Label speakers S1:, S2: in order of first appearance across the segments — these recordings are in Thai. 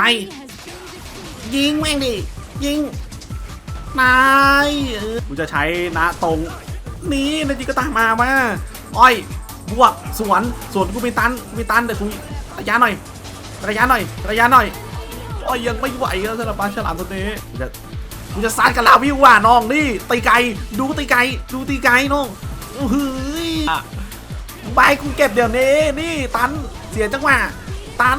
S1: ใส่ยิงแม่งดิยิงนายเออกูจะใช้นะตรงนี้นาจิก็ตามมามาอ้อยบวกสวนสวนกูมีตันกูมีตันเดี๋ยวกูระยะหน่อยระยะหน่อยระยะหน่อยอ้อยยังไม่ไหวแล้วสำหรับปลาฉลามตัวนี้กูจะกูจะซัดกับลาวิวว่ะน้องนี่ตีไก่ดูตีไก่ดูตีไก่น้องอื้อหืออะใบกูเก็บเดี๋ยวนี้นี่ตันเสียจังหวะตัน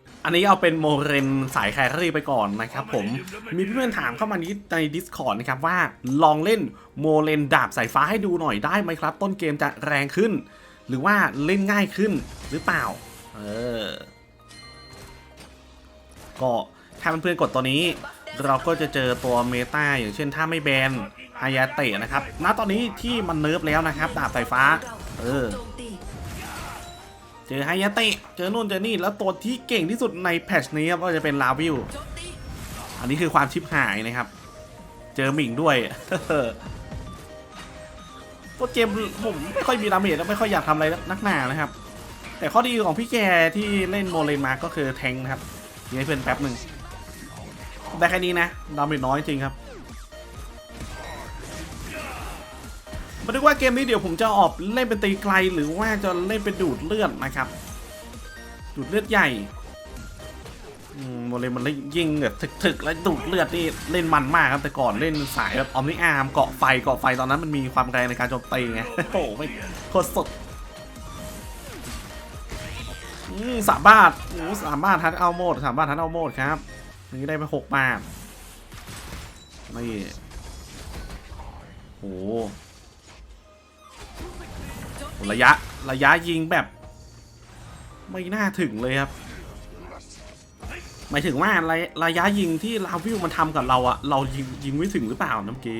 S1: อันนี้เอาเป็นโมเรนสายแครี่ไปก่อนนะครับผมมีเพื่อนถามเข้ามานี้ใน Discord นะครับว่าลองเล่นโมเรนดาบสายฟ้าให้ดูหน่อยได้ไหมครับ ต้นเกมจะแรงขึ้น หรือว่าเล่นง่ายขึ้นหรือเปล่า เออ ก็ถ้าเพื่อนๆกดตัวนี้ เราก็จะเจอตัวเมตาอย่างเช่นถ้าไม่แบนฮายาเตะนะครับ ณตอนนี้ที่มันเนิร์ฟแล้วนะครับ ดาบสายฟ้า เออ เจอไฮยาเตะเจอนู่นเจอนี่แล้วตัวที่เก่งที่สุดในแพชนี้ครับก็จะเป็นลาวิวอันนี้คือความชิปหายนะครับ เจอหมิงด้วยตัวเกมผมไม่ค่อยมีดาเมจแล้วไม่ค่อยอยากทำอะไรนักหนานะครับ แต่ข้อดีของพี่แกที่เล่นโมเลนมาก็คือแทงนะครับยิงให้เพื่อนแป๊บหนึ่งได้แค่นี้นะดาเมจน้อยจริงครับ มาดูว่าเกมนี้เดี๋ยวผมจะออกเล่นเป็นตีไกลหรือว่าจะเล่นเป็นดูดเลือดนะครับ ดูดเลือดใหญ่มโมเลมันเล่นยิงแบบถึกๆ แล้วดูดเลือดนี่เล่นมันมากครับแต่ก่อนเล่นสายแบบออมนิอาร์มเกาะไฟเกาะไฟตอนนั้นมันมีความแรงในการโจมตีไงโอ้ไม่โคตรสดสามบาทโอ้สามบาททัดเอาโหมดสามบาททัดเอาโหมดครับนี่ได้ไปหกบาทนี่โอ้ ระยะระยะยิงแบบ ไม่น่าถึงเลยครับหมายถึงว่าระระยะยิงที่ลาวิวมันทำกับเราอะเรายิงยิงไม่ถึงหรือเปล่าน้ำเกี้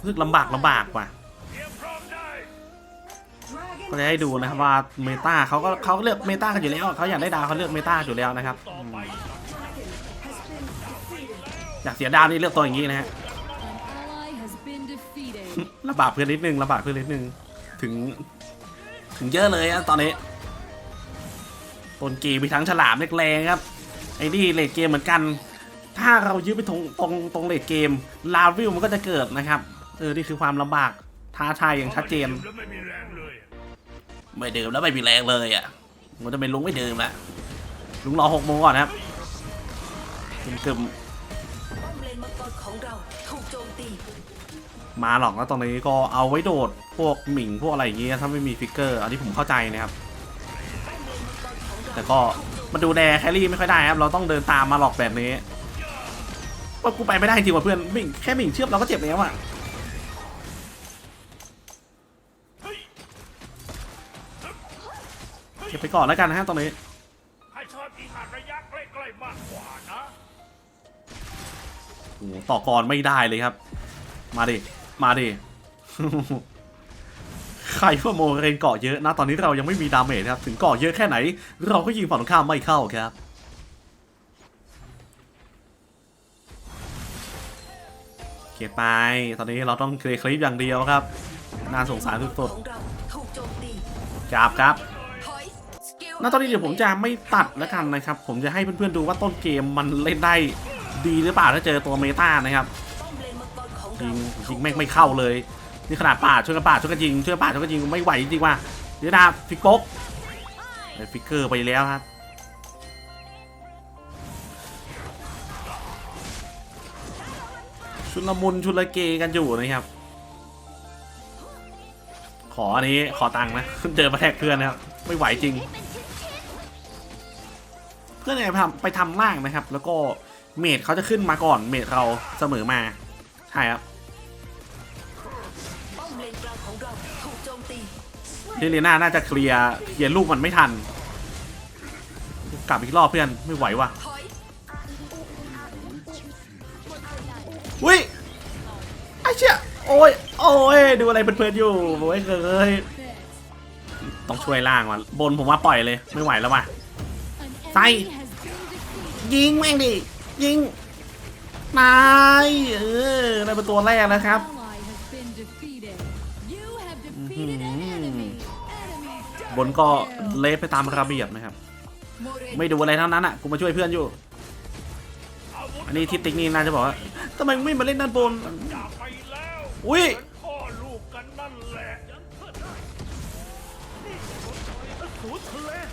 S1: รู้สึกลำบากลำบากว่ะก็จะให้ดูนะครับว่าเมตาเขาก็เขาเลือกเมตากันอยู่แล้วเขาอยากได้ดาวเขาเลือกเมตาอยู่แล้วนะครับอืมอยากเสียดาวนี่เลือกตัวอย่างนี้นะฮะ
S2: ally has been defeated.
S1: ลำบากเพื่อนนิดนึงลำบากเพื่อนนิดนึง ถึง ถึงเยอะเลยอะตอนนี้ต้นเกมมีทั้งฉลามเล็กแรงครับ ไอ้นี่เลดเกมเหมือนกัน ถ้าเรายื้อไปตรงตรงตรงเลดเกม ลาวิวมันก็จะเกิดนะครับ เออ นี่คือความลำบากท้าทายอย่างชัดเจน
S3: ไม่เดื่
S1: มแล้วไม่มีแรงเลยอะมันจะเป็นลุงไม่ดื่มละลุงรอหกโมงก่อนครับกึมกึม
S4: ป้อมเลนมังกรของเราถูกโจมตี
S1: มาหรอกแล้วตอนนี้ก็เอาไว้โดดพวกหมิงพวกอะไรอย่างเงี้ยถ้าไม่มีฟิกเกอร์ อันนี้ผมเข้าใจนะครับ แต่ก็มาดูแลแครี่ไม่ค่อยได้ครับ เราต้องเดินตามมาหลอกแบบนี้ว่ากูไปไม่ได้จริงว่ะเพื่อนหมิงแค่หมิงเชื่อมเราก็เจ็บแล้วอะเก็บไปก่อนแล้วกันนะฮะตอนนี้
S3: ให้ชอบยิงหาระยะใกล้ๆมากกว่านะ
S1: โอ้โหต่อกรไม่ได้เลยครับ มาดิ มาดิ ใครว่าโมเรนเกาะเยอะนะ ตอนนี้เรายังไม่มีดาเมจครับ ถึงเกาะเยอะแค่ไหน เราก็ยิงฝั่งตรงข้ามไม่เข้าครับ เก็บไป ตอนนี้เราต้องเคลียร์คลิปอย่างเดียวครับ น่าสงสารสุด
S4: ของเราถูกโจมตี
S1: ๆครับครับ
S4: ถอยสกิล
S1: ณตอนนี้เดี๋ยวผมจะไม่ตัดแล้วกันนะครับ ผมจะให้เพื่อนๆดูว่าต้นเกมมันเล่นได้ดีหรือเปล่าถ้าเจอตัวเมตานะครับ ยิงยิงแม่งไม่เข้าเลย นี่ขนาดป่าช่วยกันป่าช่วยกันยิงช่วยป่าช่วยกันยิงไม่ไหวจริงๆว่ะเดี๋ยวนะฟิกโป๊กฟิกเกอร์ไปแล้วครับชุนละมุนชุนละเกกันอยู่นะครับ ขออันนี้ขอตังค์นะเจอมาแทกเพื่อนนะครับไม่ไหวจริง เพื่อนเนี่ยไปทำไปทำล่างนะครับ แล้วก็เมดเขาจะขึ้นมาก่อนเมดเราเสมอมา ใช่ครับ
S4: ลิเลี
S1: ยนาน่าจะเคลียร์เคลียร์ลูกมันไม่ทัน กลับอีกรอบเพื่อนไม่ไหวว่ะ
S4: อุ้ย
S1: ไอ้เชี่ยโอ้ยโอ้ยดูอะไรเพลินๆอยู่โอ้ยเคยต้องช่วยล่างว่ะบนผมว่าปล่อยเลยไม่ไหวแล้วว่ะ
S2: An
S1: Say.
S2: enemy has been defeated.
S1: ยิงแม่งดิยิงนายเออได้เป็นตัวแรกแล้วครับ บนก็เละไปตามระเบียบนะครับ ไม่ดูอะไรทั้งนั้นอะกูมาช่วยเพื่อนอยู่
S3: อั
S1: นนี้ทิศติ๊กนี่น่าจะบอกว่าทำไมมึงไม่มาเล่นด้านบนอุ้ย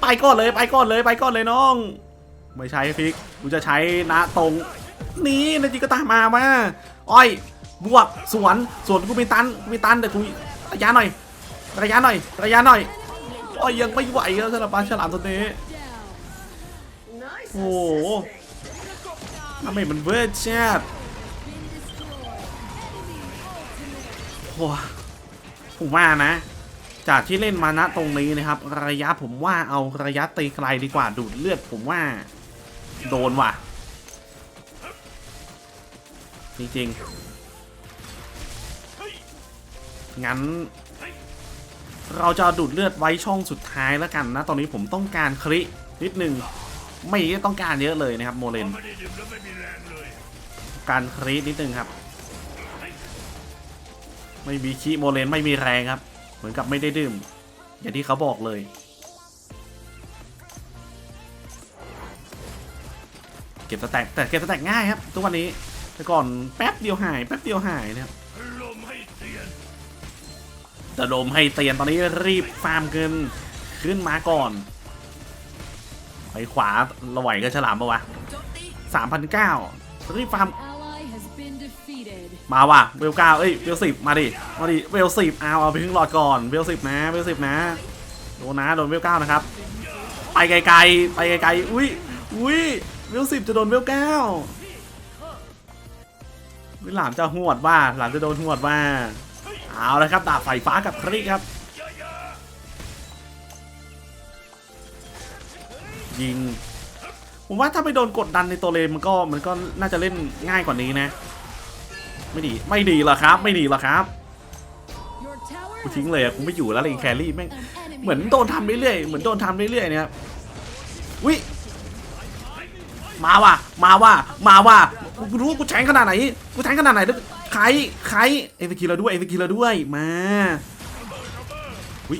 S1: ไปก่อนเลยไปก่อนเลยไปก่อนเลยน้อง ไม่ใช้ฟิกกูจะใช้นะตรงนี่นาจิก็ตามมามาอ้อยบวกสวนสวนกูมีตันกูมีตันแต่กูระยะหน่อยระยะหน่อยระยะหน่อย อ้อยยังไม่ไหวแล้วสำหรับปลาฉลามตัวนี้
S2: Down.
S1: โอ้โหทำไมมันเวอร์ชาด
S2: Been destroyed. Enemy ultimate.
S1: โอ้ผมว่านะ จากที่เล่นมาณตรงนี้นะครับ ระยะผมว่าเอาระยะตีไกลดีกว่าดูดเลือดผมว่า โดนว่ะ จริงๆงั้น เราจะดูดเลือดไว้ช่องสุดท้ายแล้วกันนะ ตอนนี้ผมต้องการครินิดนึงไม่ได้ต้องการเยอะเลยนะครับโมเลนการครีดนิดนึงครับ ไม่มีคีโมเลนไม่มีแรงครับ เหมือนกับไม่ได้ดื่ม อย่างที่เขาบอกเลยเก็บสแต็กแต่เก็บสแต็กง่ายครับทุกวันนี้แต่ก่อนแป๊บเดียวหายแป๊บเดียวหายนะครับ แต่โดมให้เตียนตอนนี้รีบฟาร์มเงินขึ้นมาก่อน ไปขวาระไหวกับฉลามปะวะสามพันเก้ารีบฟาร์มมาว่ะเวลเก้าเอ้ยเวลสิบมาดิมาดิเวลสิบเอาเอาไปครึ่งหลอดก่อนเวลสิบนะเวลสิบนะโดนนะโดนเวลเก้านะครับไปไกลๆไปไกลๆอุ้ยอุ้ยเวลสิบจะโดนเวลเก้าหลามจะหวดว่าหลามจะโดนหวดว่า เอาละครับดาบไฟฟ้ากับคริครับ ยิง ผมว่าถ้าไปโดนกดดันในตัวเลนมันก็มันก็น่าจะเล่นง่ายกว่านี้นะ ไม่ดีไม่ดีหรอครับ ไม่ดีหรอครับกูทิ้งเลยอะกูไม่อยู่แล้วเลนแครี่แม่งเหมือนโดนทำเรื่อยๆเหมือนโดนทำเรื่อยๆเนี่ยวิมาว่ะมาว่ะมาว่ะกูรู้กูแทงขนาดไหนกูแทงขนาดไหนแล้ว ใครใครเอฟกิลเราด้วยเอฟกิลเราด้วยมาวิ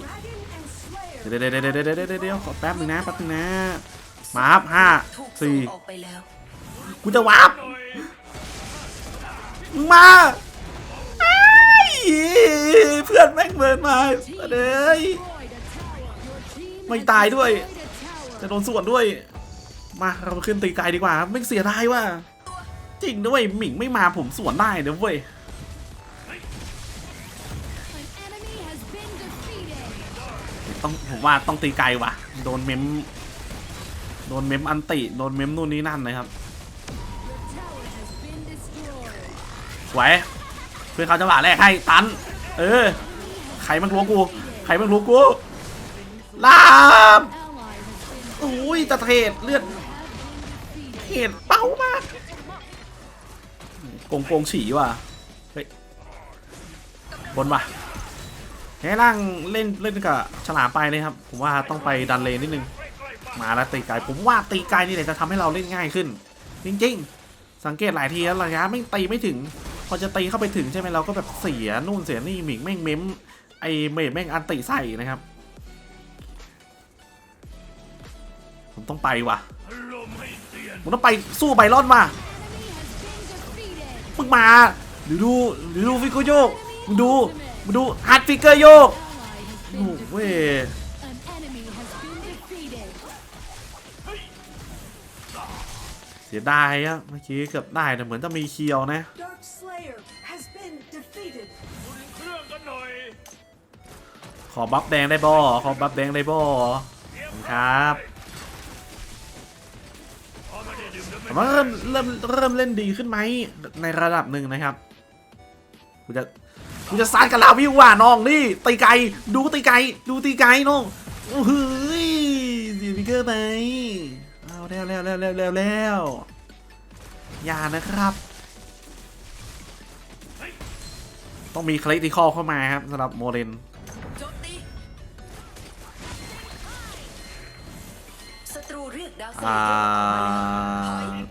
S1: เดี๋ยวเดี๋ยวเดี๋ยวเดี๋ยวเดี๋ยวขอแป๊บนึงนะแป๊บนึงนะมาครับห้า
S4: สี่กู
S1: จะวาร์ปมาไอ้เพื่อนแม่งเบิร์นมาเด้ยไม่ตายด้วย จะโดนส่วนด้วย มาเราขึ้นตีไกลดีกว่าไม่เสียดายว่ะ จริงด้วยหมิงไม่มาผมสวนได้นะเว้ยต้องผมว่าต้องตีไกลว่ะ โดนเมม โดนเมมอันติ โดนเมมนู่นนี่นั่นนะครับ
S2: Your tower has been destroyed.
S1: สวเพื่อนเขาจังหวะแรกให้ตัน เออ ใครมันรู้กู ใครมันรู้กูลาม
S2: Ally has been
S1: อุ้ยจะเทรดเลือดเห็นเป้ามาก โกงโกงฉี่ว่ะ เฮ้ย บนว่ะแค่ล่างเล่นเล่นกับฉลามไปเลยครับ ผมว่าต้องไปดันเลนนิดนึง มาแล้วตีไกลผมว่าตีไกลนี่แหละจะทำให้เราเล่นง่ายขึ้น จริง ๆ สังเกตหลายทีแล้วระยะไม่ตีไม่ถึง พอจะตีเข้าไปถึงใช่ไหมเราก็แบบเสียนู่นเสียนี่หมิงแม่งเม้มไอเมดแม่งอันติใส่นะครับ ผมต้องไปว่ะผมต้องไปสู้ไบรอนว่ะ มึงมาเดี๋ยวดูเดี๋ยวดูฟิกเกอร์โยกมึงดูมึงดูฮาร์ดฟิกเกอร์โยก
S2: Ally has
S1: โอ้
S2: been
S1: โหเว้ย
S2: defeated. An enemy has been defeated.
S1: เสียดายอะเมื่อกี้เกือบได้แต่เหมือนจะมีเคียวนะ
S4: Dark Slayer has been defeated
S3: อุ่นเครื่องกันหน่อย
S1: ขอบัฟแดงได้บ่ขอบัฟแดงได้บ่
S3: เตรียม
S1: ครับ
S3: แล้วไม่
S1: แต่ว่าเริ่มเริ่มเริ่มเล่นดีขึ้นไหมในระดับหนึ่งนะครับกูจะกูจะซัดกับลาวิวว่ะน้องนี่ตีไกลดูตีไกลดูตีไกลน้องโอ้โหยเสียฟิกเกอร์ไหมเอาแล้วแล้วแล้วแล้วแล้วแล้วอย่านะครับ ต้องมีคลิติคอลเข้ามาครับสำหรับโมเรน อ่า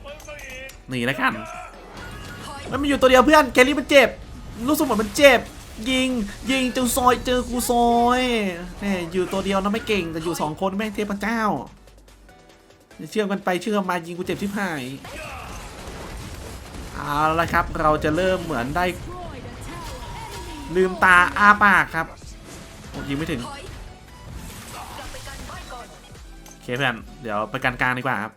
S3: เปิดมาอีก
S1: หนีแล้วกัน
S4: ถอย
S1: มันมีอยู่ตัวเดียวเพื่อนแกลี่มันเจ็บรู้สึกเหมือนมันเจ็บ ยิงยิงเจอซอยเจอกูซอยเนี่ยอยู่ตัวเดียวนะไม่เก่งแต่อยู่สองคนแม่งเทพเจ้าเชื่อมกันไปเชื่อมมายิงกูเจ็บที่หายเอาละครับเราจะเริ่มเหมือนได้
S2: Destroyed a tower. Enemy
S1: ลืมตาอ้าปากครับโอ้ยิงไม่ถึง เคเพื่อนเดี๋ยวไปกันกลางดีกว่าครับ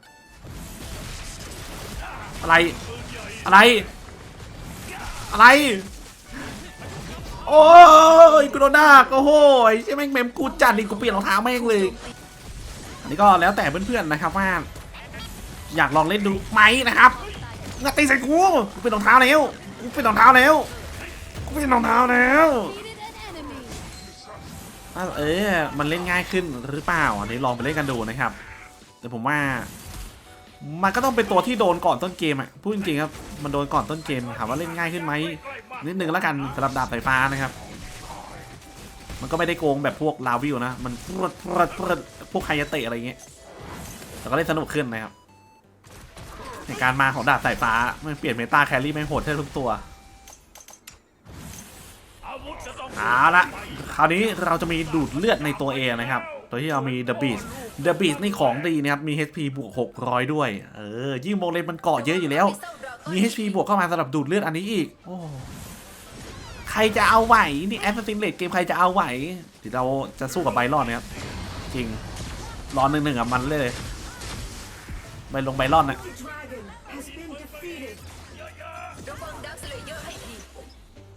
S1: อะไร อะไร อะไร โอ้ยกูโดนดักโอ้โหใช่แม่งเมมกูจัดนี่กูเปลี่ยนรองเท้าแม่งเลย อันนี้ก็แล้วแต่เพื่อนๆนะครับว่า อยากลองเล่นดูไหมนะครับงัดตีใส่กูกูเปลี่ยนรองเท้าแล้วกูเปลี่ยนรองเท้าแล้วกูเปลี่ยนรองเท้าแล้ว เออมันเล่นง่ายขึ้นหรือเปล่าอันนี้ลองไปเล่นกันดูนะครับ แต่ผมว่า มันก็ต้องเป็นตัวที่โดนก่อนต้นเกมอะพูดจริงๆครับมันโดนก่อนต้นเกมถามว่าเล่นง่ายขึ้นไหมนิดนึงแล้วกันสำหรับดาบสายฟ้านะครับ มันก็ไม่ได้โกงแบบพวกลาวิวนะมันปรดปรดปรดพวกไฮยเตะอะไรเงี้ยแต่ก็เล่นสนุกขึ้นนะครับในการมาของดาบสายฟ้ามันเปลี่ยนเมตาแครี่ไม่โหดแทบทุกตัว เอาละคราวนี้เราจะมีดูดเลือดในตัวเองนะครับโดยที่เรามี The Beast The Beast นี่ของดีนะครับ มี HP บวก 600 ด้วย เออ ยิ่งโมเลนมันเกาะเยอะอยู่แล้ว มี HP บวกเข้ามาสำหรับดูดเลือดอันนี้อีก โอ้ ใครจะเอาไหว นี่แอสซินเลดเกมใครจะเอาไหวเดี๋ยวเราจะสู้กับไบรอนนะครับ จริงร้อนหนึ่งๆอะมันเลย ไปลงไบรอนนะ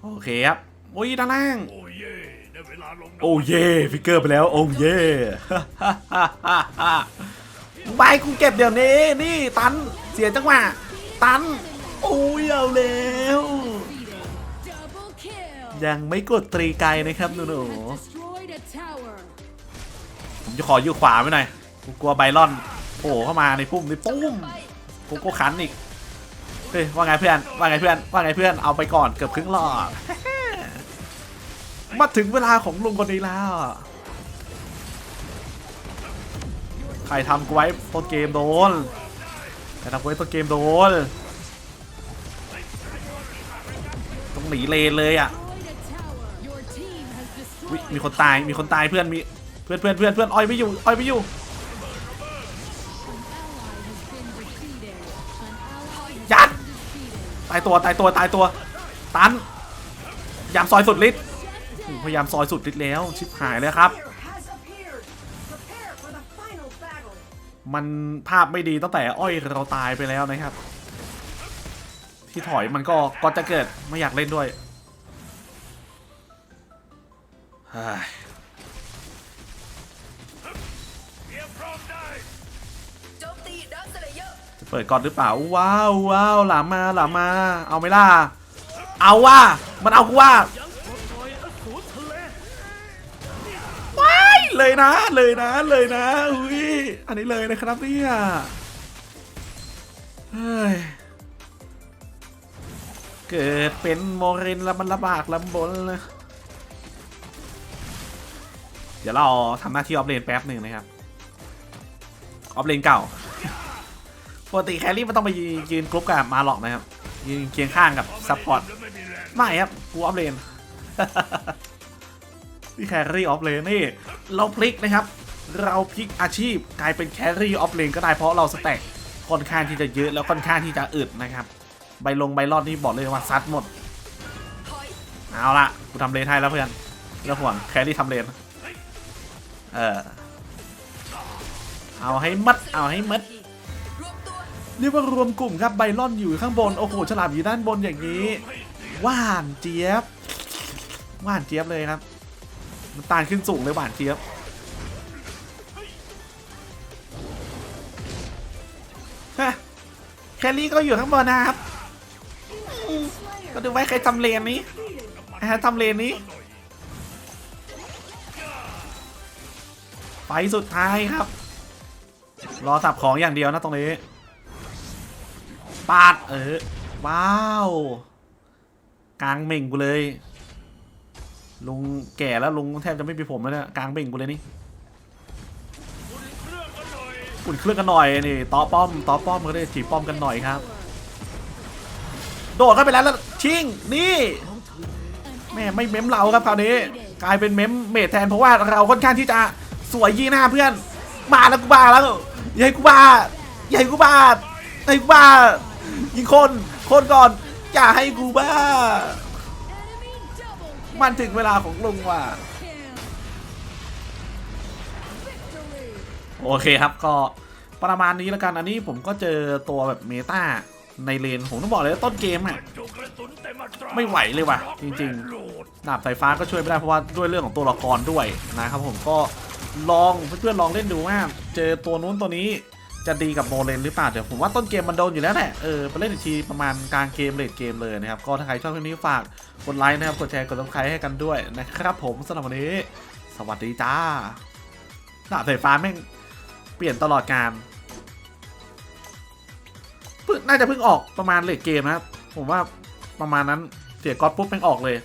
S1: โอเคครับ โอ้ยด้านล่าง
S3: โอ้เย่ได้เวลาลง
S1: โอ้เย่ฟิกเกอร์ไปแล้ว โอ้เย่ใบกูเก็บเดี๋ยวนี้นี่ตันเสียจังหวะตันโอ้ยเอาแล้ว
S2: Defeated. Double kill.
S1: ยังไม่กดตรีไกลนะครับหนู
S2: You have destroyed a tower.
S1: ๆผมจะขออยู่ขวาไว้หน่อยกูกลัวไบรอนโผล่เข้ามาในพุ่มในปุ้มกูก็ขันอีกเฮ้ยว่าไงเพื่อนว่าไงเพื่อนว่าไงเพื่อนเอาไปก่อนเกือบครึ่งหลอด มาถึงเวลาของลุงคนนี้แล้ว ใครทำกูไว้ต้นเกมโดน ใครทำกูไว้ต้นเกมโดน ต้องหนีเลนเลยอะมีคนตาย มีคนตายเพื่อน มีเพื่อนเพื่อนเพื่อนเพื่อนอ้อยไม่อยู่ อ้อยไม่อยู่ ยัด ตายตัว ตายตัว ตายตัว ตันยายามซอยสุดฤทธิ์ พยายามซอยสุดฤทธิ์แล้ว ชิบหายเลยครับ
S5: has appeared. Prepare for the final battle.
S1: มันภาพไม่ดีตั้งแต่อ้อยเราตายไปแล้วนะครับ ที่ถอยมันก็ก็จะเกิดไม่อยากเล่นด้วยเฮ้ย
S3: เตรียมพร้อมได้
S4: โจมตีดาวสเลเยอร์
S1: จะเปิดก่อนหรือเปล่า ว้าวว้าวหลามมาหลามมา เอาไหมล่ะ เอาว่า มันเอากูว่า เลยนะ เลยนะ เลยนะ อุ้ย อันนี้เลยนะครับเนี่ยเฮ้ย เกิดเป็นโมเรนแล้วมันลำบากลำบนเลย เดี๋ยวเราทำหน้าที่ออฟเลนแป๊บหนึ่งนะครับ ออฟเลนเก่า ปกติแครี่มันต้องไปยืนกรุ๊ปกับมาหลอกนะครับ ยืนเคียงข้างกับซัพพอร์ต
S3: ไม่มีแรง
S1: ไม่ครับ กูออฟเลน นี่แครี่ออฟเลนนี่ เราพลิกนะครับ เราพลิกอาชีพกลายเป็นแครี่ออฟเลนก็ได้เพราะเราสแต็กค่อนข้างที่จะเยอะแล้วค่อนข้างที่จะอึดนะครับ ใบลงใบรอดนี่บอกเลยว่าซัดหมด เอาละกูทำเลนให้แล้วเพื่อนแล้วห่วงแครี่ทำเลนเออเอาให้มัดเอาให้มัดเรียกว่ารวมกลุ่มครับไบรอนอยู่ข้างบน โอ้โหฉลามอยู่ด้านบนอย่างนี้หวานเจี๊ยบหวานเจี๊ยบเลยครับ มันตาลขึ้นสูงเลยหวานเจี๊ยบฮะแคลรี่ก็อยู่ข้างบนนะครับ ก็ดูไว้ใครทำเลนนี้ใครทำเลนนี้ไฟสุดท้ายครับ รอสับของอย่างเดียวนะตรงนี้ปาดเออ ว้าว กลางเหม่งกูเลย ลุงแก่แล้วลุงแทบจะไม่มีผมแล้วเนี่ยกลางเบ่งกูเลยนี่
S3: อุ่นเครื่องกันหน่อย
S1: อุ่นเครื่องกันหน่อยนี่ต่อป้อมต่อป้อมก็ได้จีบป้อมกันหน่อยครับ โดดเข้าไปแล้วแล้วชิงนี่แม่ไม่เม้มเราครับคราวนี้ กลายเป็นเม้มเมทแทนเพราะว่าเราค่อนข้างที่จะสวยยี่หน้าเพื่อน มาแล้วกูบ้าแล้วย่าให้กูบ้าย่าให้กูบ้าย่าให้กูบ้ายิงคนคนก่อนอย่าให้กูบ้า มันถึงเวลาของลุงว่ะ โอเคครับก็ประมาณนี้แล้วกัน อันนี้ผมก็เจอตัวแบบเมตาในเลน ผมต้องบอกเลยว่าต้นเกมอะ
S3: จุกระสุนเต็มอัตรา
S1: ไม่ไหวเลยว่ะ จริงๆ
S3: ด
S1: ดาบสายฟ้าก็ช่วยไม่ได้เพราะว่าด้วยเรื่องของตัวละครด้วยนะครับผมก็ลองเพื่อนๆลองเล่นดูว่า เจอตัวนู้นตัวนี้ จะดีกับโมเลนหรือเปล่า เดี๋ยวผมว่าต้นเกมมันโดนอยู่แล้วแหละ เออไปเล่นอีกทีประมาณกลางเกมเลดเกมเลยนะครับ ก็ถ้าใครชอบคลิปนี้ฝากกดไลค์นะครับ กดแชร์ กดซับสไครต์ให้กันด้วยนะครับผมสำหรับวันนี้ สวัสดีจ้าดาบสายฟ้าแม่งเปลี่ยนตลอดการเพิ่งน่าจะเพิ่งออกประมาณเลดเกมนะครับ ผมว่าประมาณนั้นเสียก๊อตปุ๊บแม่งออกเลย